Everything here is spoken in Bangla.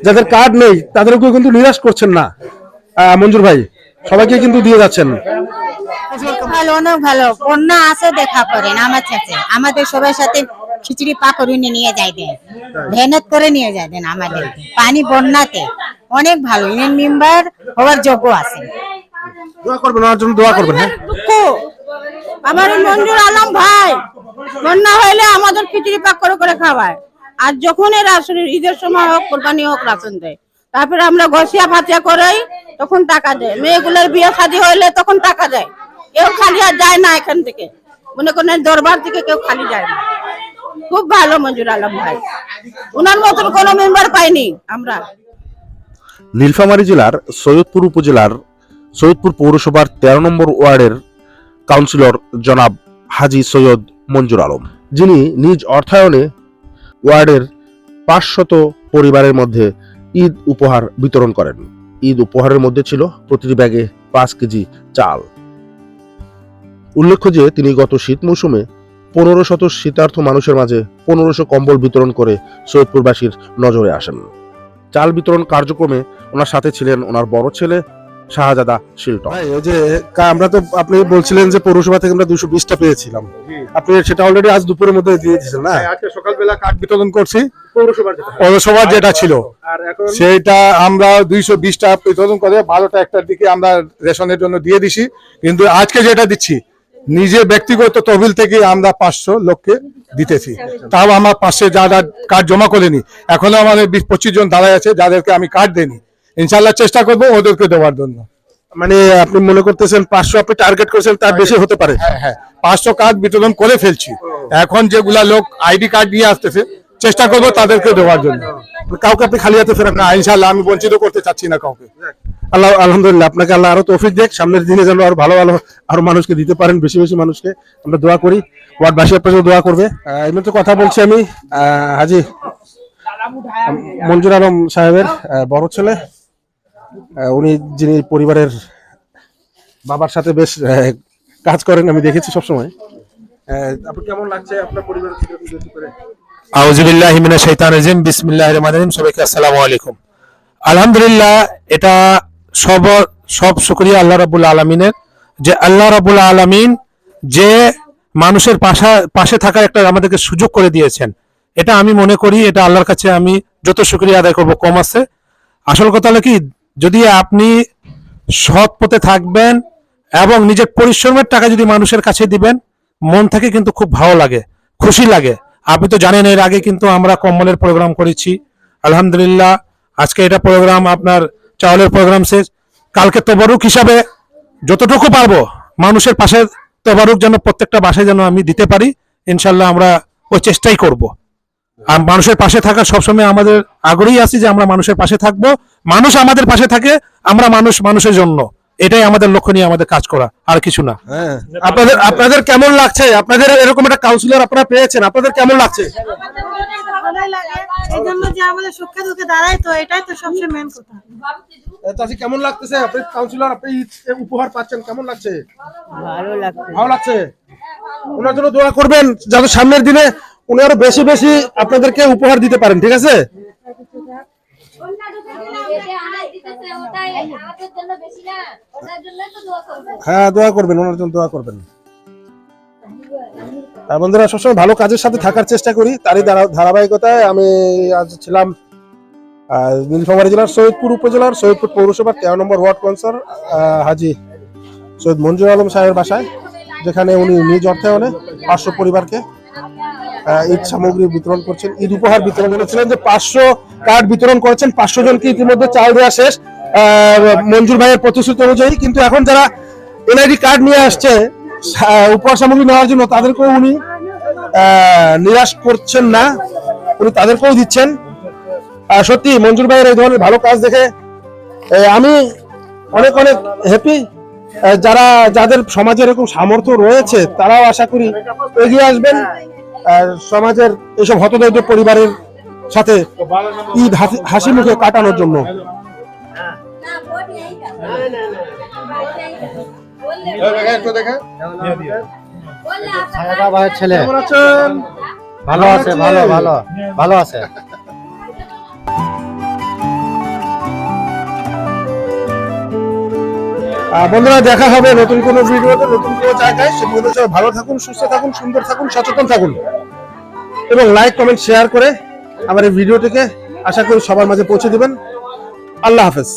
যাদের কার্ড নেই তাদেরকেও কিন্তু নিরাশ করছেন না আহ, মঞ্জুর ভাই। সবাইকে কিন্তু দিয়ে যাচ্ছেন। ভালো অনেক ভালো। বন্যা আছে দেখা করেন আমার সাথে। আমাদের সবার সাথে খিচুড়ি পাকড়ুনি নিয়ে যাইবেন মেহনত করে নিয়ে যাবেন আমাদের। পানি বন্যাতে। অনেক ভালো। ইউনিয়ন মেম্বার হওয়ার যোগ্য আছে দোয়া করবেন ওনার জন্য দোয়া করবেন হ্যাঁ। আমার মঞ্জুর আলম ভাই বন্যা হইলে আমাদের খিচুড়ি পাক করে করে খাওয়ায় আর যখন এর আসলে ঈদের সময় হোক, কোরবানি হোক রাশন দেয়। তারপরে আমরা ঘষিয়া ফাটিয়া করাই, তখন টাকা দেয়। মেয়েগুলোর বিয়ে শাদী হইলে তখন টাকা দেয়। কেউ খালি আর যায় না এখান থেকে। মনে করেন দরবার থেকে কেউ খালি যায় না। খুব ভালো মঞ্জুর আলম ভাই। ওনার মতন কোনো মেম্বার পাইনি আমরা। নীলফামারী জেলার সৈয়দপুর উপজেলার সৈয়দপুর পৌরসভার তেরো নম্বর ওয়ার্ডের কাউন্সিলর জনাব হাজি সৈয়দ মঞ্জুর আলম। যিনি নিজ অর্থায়নে ওয়ার্ডের পাঁচশত পরিবারের মধ্যে ঈদ উপহার বিতরণ করেন। ঈদ উপহারের মধ্যে ছিল প্রতিটি ব্যাগে পাঁচ কেজি চাল। উল্লেখ্য যে, তিনি গত শীত মৌসুমে পনেরো শত শীতার্থ মানুষের মাঝে পনেরোশো কম্বল বিতরণ করে সৈয়দপুরবাসীর নজরে আসেন। চাল বিতরণ কার্যক্রমে ওনার সাথে ছিলেন ওনার বড় ছেলে শাহজাদা শিল্টন। ওই যে আমরা তো আপনি বলছিলেন যে পৌরসভা থেকে আমরা দুশো বিশটা পেয়েছিলাম। আপনি সেটা অলরেডি আজ দুপুরের মধ্যে দিয়ে দিয়েছেন না? আজকে সকালবেলা কার্ড বিতরণ করছি। পৌরসভার যেটা। ছিল। আর এখন? সেইটা আমরা দুইশো বিশটা বিতরণ করে বারোটা একটার দিকে আমরা রেশনের জন্য দিয়ে দিছি। কিন্তু আজকে যেটা দিচ্ছি নিজে ব্যক্তিগত তহবিল থেকে আমরা পাঁচশো লোককে দিতেছি। তাও আমার পাশে যারা কার্ড জমা করেনি এখনও আমাদের বিশ পঁচিশ জন দাঁড়ায় আছে যাদেরকে আমি কার্ড দেনি ইনশাল্লাহ চেষ্টা করব ওদেরকে দেওয়ার জন্য। মানে আপনি মনে করতেছেন পাঁচশো আপনি টার্গেট করেছেন তার বেশি হতে পারে? হ্যাঁ হ্যাঁ। পাঁচশো কার্ড বিতরণ করে ফেলছি। এখন যেগুলা লোক আইডি কার্ড নিয়ে আসতেছে চেষ্টা করব তাদেরকে দেওয়ার জন্য। কাউকে আপনি খালি হাতে ফেরেন না? ইনশাল্লাহ আমি বঞ্চিত করতে চাচ্ছি না কাউকে। আল্লাহ আলহামদুলিল্লাহ আপনাকে আল্লাহ আরও তৌফিক দেখ সামনের দিনে যেন আরও ভালো ভালো আরও মানুষকে দিতে পারেন বেশি বেশি মানুষকে। আমরা দোয়া করি। ওয়ার্ডবাসী আপনার দোয়া করবে। এই মুহূর্তে কথা বলছি আমি। আহ, হাজি মঞ্জুর আলম সাহেবের বড় ছেলে। উনি যিনি পরিবারের বাবার সাথে বেশ কাজ করেন, আমি দেখেছি সবসময়। হিমিনা সবাইকে আসসালামু আলাইকুম। আলহামদুলিল্লাহ, এটা সব সব শুকরিয়া আল্লাহ যে আল্লাহ যে মানুষের পাশা, পাশে থাকার একটা আমাদেরকে সুযোগ করে দিয়েছেন। এটা আমি মনে করি, এটা আল্লাহর কাছে আমি যত শুকরিয়া আদায় করব কম আছে। আসল কথা হলো কি যদি আপনি সৎ পথে থাকবেন এবং নিজের পরিশ্রমের টাকা যদি মানুষের কাছে দিবেন, মন থেকে কিন্তু খুব ভালো লাগে, খুশি লাগে। আপনি তো জানেন, এর আগে কিন্তু আমরা কম্বলের প্রোগ্রাম করেছি। আলহামদুলিল্লাহ, আজকে এটা প্রোগ্রাম আপনার চাউলের প্রোগ্রাম শেষ। কালকে তবরুক হিসাবে যতটুকু পারব, মানুষের পাশে তবরুক যেন প্রত্যেকটা বাসায় যেন আমি দিতে পারি, ইনশাল্লাহ আমরা ওই চেষ্টাই করব। আর মানুষের পাশে থাকা সবসময় আমাদের আগ্রহী আছি যে আমরা মানুষের পাশে থাকব। মানুষ আমাদের পাশে থাকে আমরা মানুষ মানুষের জন্য। এটাই আমাদের লক্ষ্য নিয়ে আমাদের কাজ করা আর কিছু না। হ্যাঁ। আপনাদের আপনাদের কেমন লাগছে? আপনাদের এরকম একটা কাউন্সিলর আপনারা পেয়েছেন আপনাদের কেমন লাগছে? ভালোই লাগে এই জন্য যে আমাদের সুখে দুঃখে দাঁড়ায় তো এটাই তো সবচেয়ে মেন কথা। চাষি কেমন লাগতেছে? আপনি কাউন্সিলর আপনি উপহার পাচ্ছেন কেমন লাগছে? ভালো লাগছে। ভালো লাগছে? ওনার জন্য দোয়া করবেন যাতে সামনের দিনে উনি আরও বেশি বেশি আপনাদেরকে উপহার দিতে পারেন, ঠিক আছে? হ্যাঁ দোয়া করবেন, ওনার জন্য দোয়া করবেন। বন্ধুরা, সবসময় ভালো কাজের সাথে থাকার চেষ্টা করি। তারই ধারাবাহিকতায় আমি আজ ছিলাম নীলফামারী জেলার সৈয়দপুর উপজেলার সৈয়দপুর পৌরসভার তেরো নম্বর ওয়ার্ড কাউন্সিলর হাজি সৈয়দ মঞ্জুর আলম সাহেবের বাসায়, যেখানে উনি নিজ অর্থায়নে পাঁচশো পরিবারকে ঈদ সামগ্রী বিতরণ করছেন, ঈদ উপহার বিতরণ করেছিলেন যে পাঁচশো কার্ড বিতরণ করেছেন, পাঁচশো জনকে ইতিমধ্যে চাল দেওয়া শেষ। মঞ্জুর ভাইয়ের প্রতিশ্রুতি অনুযায়ী কিন্তু এখন যারা এনআইডি কার্ড নিয়ে আসছে উপহার সামগ্রী নেওয়ার জন্য তাদেরকেও উনি নিরাশ করছেন না, উনি তাদেরকেও দিচ্ছেন। সত্যি, মঞ্জুর ভাইয়ের এই ধরনের ভালো কাজ দেখে আমি অনেক অনেক হ্যাপি যারা, যাদের সমাজে এরকম সামর্থ্য রয়েছে, তারাও আশা করি এগিয়ে আসবেন। সমাজের এইসব হতদরিদ্র পরিবারের সাথে ঈদ হাসি মুখে কাটানোর জন্য। ভালো আছে ভালো ভালো ভালো আছে। বন্ধুরা দেখা হবে নতুন কোনো ভিডিওতে নতুন কোনো জায়গায়। সেগুলো ভালো থাকুন সুস্থ থাকুন সুন্দর থাকুন সচেতন থাকুন। এবং লাইক কমেন্ট শেয়ার করে আমার এই ভিডিওটিকে আশা করি সবার মাঝে পৌঁছে দেবেন। আল্লাহ হাফেজ।